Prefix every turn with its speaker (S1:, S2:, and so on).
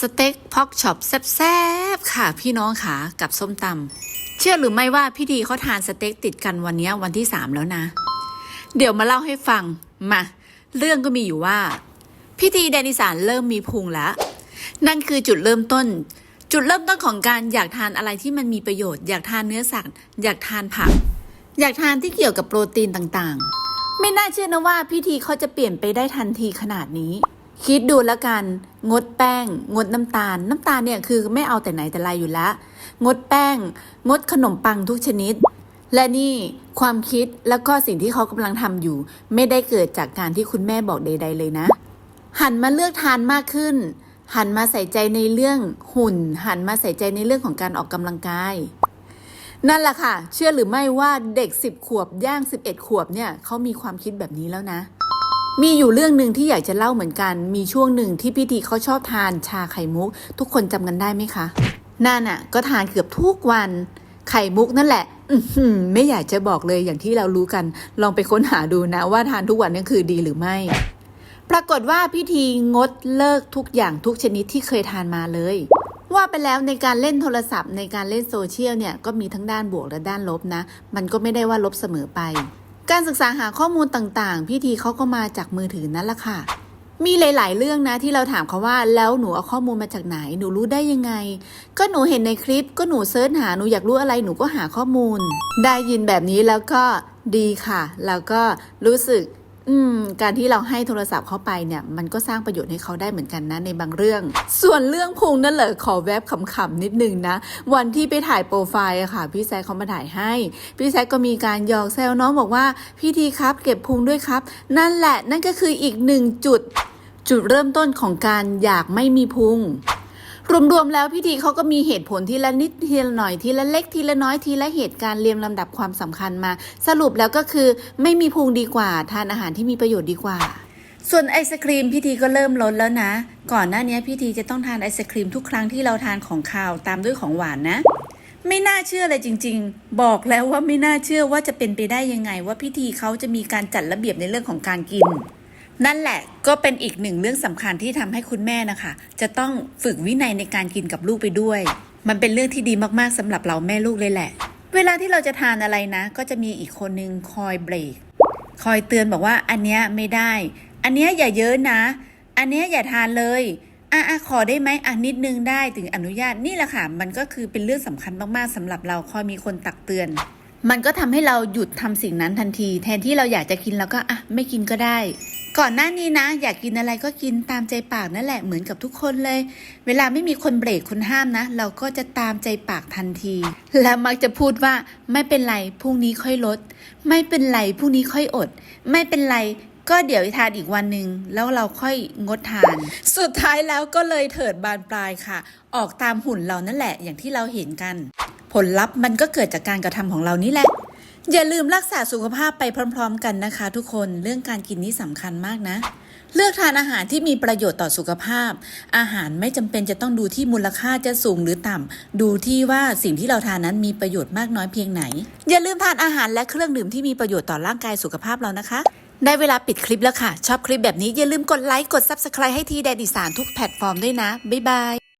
S1: สเต็กพอกช็อปแซ่บๆค่ะพี่น้องค่ะกับส้มตำเชื่อหรือไม่ว่าพี่ดีเขาทานสเต็กติดกันวันนี้วันที่สามแล้วนะ เดี๋ยวมาเล่าให้ฟังมาเรื่องก็มีอยู่ว่า พี่ดีแดนิสานเริ่มมีพุงแล้ว นั่นคือจุดเริ่มต้น จุดเริ่มต้นของการอยากทานอะไรที่มันมีประโยชน์อยากทานเนื้อสัตว์อยากทานผัก อยากทานที่เกี่ยวกับโปรตีนต่างๆ ไม่น่าเชื่อนะว่าพิธีเขาจะเปลี่ยนไปได้ทันทีขนาดนี้ คิดดูแล้วกัน งดแป้ง งดน้ำตาล น้ำตาลเนี่ยคือไม่เอาแต่ไหนแต่ไรอยู่แล้วงดแป้ง งดขนมปังทุกชนิด และนี่ความคิดแล้วก็สิ่งที่เขากำลังทำอยู่ ไม่ได้เกิดจากการที่คุณแม่บอกใด ๆ เลยนะ หันมาเลือกทานมากขึ้น หันมาใส่ใจในเรื่องหุ่น หันมาใส่ใจในเรื่องของการออกกำลังกายนั่นแหละค่ะ เชื่อหรือไม่ว่าเด็ก 10 ขวบย่าง 11 ขวบเนี่ยเขามีความคิดแบบนี้แล้วนะ มีอยู่เรื่องหนึ่งที่อยากจะเล่าเหมือนกัน มีช่วงหนึ่งที่พี่ทีเขาชอบทานชาไข่มุก ทุกคนจำกันได้ไหมคะนั่นน่ะ ก็ทานเกือบทุกวันไข่มุกนั่นแหละไม่อยากจะบอกเลยอย่างที่เรารู้กัน ลองไปค้นหาดูนะ ว่าทานทุกวันนี่คือดีหรือไม่ ปรากฏว่าพิธีงดเลิกทุกอย่างทุกชนิดที่เคยทานมาเลย ว่าไปแล้วในการเล่นโทรศัพท์ในการเล่นโซเชียลเนี่ยก็มีทั้งด้านบวกและด้านลบนะ มันก็ไม่ได้ว่าลบเสมอไป การศึกษาหาข้อมูลต่างๆ พี่ทีเขาก็มาจากมือถือนั่นแหละค่ะ มีหลาย ๆ เรื่องนะที่เราถามเขาว่าแล้วหนูเอาข้อมูลมาจากไหน หนูรู้ได้ยังไง ก็หนูเห็นในคลิปก็หนูเซิร์ชหาหนูอยากรู้อะไรหนูก็หาข้อมูล ได้ยินแบบนี้แล้วก็ดีค่ะ แล้วก็รู้สึก อืม การที่เราให้โทรศัพท์เข้าไปเนี่ย มันก็สร้างประโยชน์ให้เขาได้เหมือนกันนะในบางเรื่อง ส่วนเรื่องพุงนั่นเหรอขอแวบขำๆนิดนึงนะ วันที่ไปถ่ายโปรไฟล์อะค่ะ พี่แซคเขามาถ่ายให้ พี่แซคก็มีการหยอกแซวน้องบอกว่า พี่ทีครับ เก็บพุงด้วยครับ นั่นแหละนั่นก็คืออีกหนึ่งจุด จุดเริ่มต้นของการอยากไม่มีพุง รวมๆแล้วพี่ทีเขาก็มีเหตุผลทีละนิดทีละหน่อยทีละเล็กทีละน้อยทีละเหตุการณ์เรียงลำดับความสำคัญมา สรุปแล้วก็คือไม่มีพุงดีกว่า ทานอาหารที่มีประโยชน์ดีกว่า ส่วนไอศครีมพี่ทีก็เริ่มลดแล้วนะ ก่อนหน้านี้พี่ทีจะต้องทานไอศครีมทุกครั้งที่เราทานของคาวตามด้วยของหวานนะ ไม่น่าเชื่อเลยจริง ๆ บอกแล้วว่าไม่น่าเชื่อว่าจะเป็นไปได้ยังไง ว่าพิธีเขาจะมีการจัดระเบียบในเรื่องของการกิน นั่นแหละก็เป็นอีกหนึ่งเรื่องสำคัญที่ทำให้คุณแม่นะคะ จะต้องฝึกวินัยในการกินกับลูกไปด้วย มันเป็นเรื่องที่ดีมากๆสำหรับเราแม่ลูกเลยแหละ เวลาที่เราจะทานอะไรนะ ก็จะมีอีกคนนึงคอยเบรกคอยเตือนบอกว่าอันเนี้ยไม่ได้ อันเนี้ยอย่าเยอะนะ อันเนี้ยอย่าทานเลยอะอะขอได้ไหมอะนิดนึงได้ถึงอนุญาตนี่แหละค่ะ มันก็คือเป็นเรื่องสำคัญมากๆสำหรับเราคอยมีคนตักเตือน มันก็ทำให้เราหยุดทำสิ่งนั้นทันที แทนที่เราอยากจะกินเราก็อะไม่กินก็ได้ ก่อนหน้านี้นะ อยากกินอะไรก็กินตามใจปากนั่นแหละเหมือนกับทุกคนเลย เวลาไม่มีคนเบรกคนห้ามนะ เราก็จะตามใจปากทันที และมักจะพูดว่าไม่เป็นไรพรุ่งนี้ค่อยลด ไม่เป็นไรพรุ่งนี้ค่อยอด ไม่เป็นไรก็เดี๋ยวทานอีกวันหนึ่งแล้วเราค่อยงดทาน สุดท้ายแล้วก็เลยเถิดบานปลายค่ะ ออกตามหุ่นเรานั่นแหละอย่างที่เราเห็นกัน ผลลัพธ์มันก็เกิดจากการกระทำของเรานี่แหละ อย่าลืมรักษาสุขภาพไปพร้อม ๆ กันนะคะ ทุกคนเรื่องการกินนี่สำคัญมากนะ เลือกทานอาหารที่มีประโยชน์ต่อสุขภาพ อาหารไม่จำเป็นจะต้องดูที่มูลค่าจะสูงหรือต่ำดูที่ว่าสิ่งที่เราทานนั้นมีประโยชน์มากน้อยเพียงไหน อย่าลืมทานอาหารและเครื่องดื่มที่มีประโยชน์ต่อร่างกายสุขภาพเรานะคะได้เวลาปิดคลิปแล้วค่ะ ชอบคลิปแบบนี้อย่าลืมกดไลค์กด Subscribe ให้ทีแดดอีสานทุกแพลตฟอร์มด้วยนะ บ๊ายบาย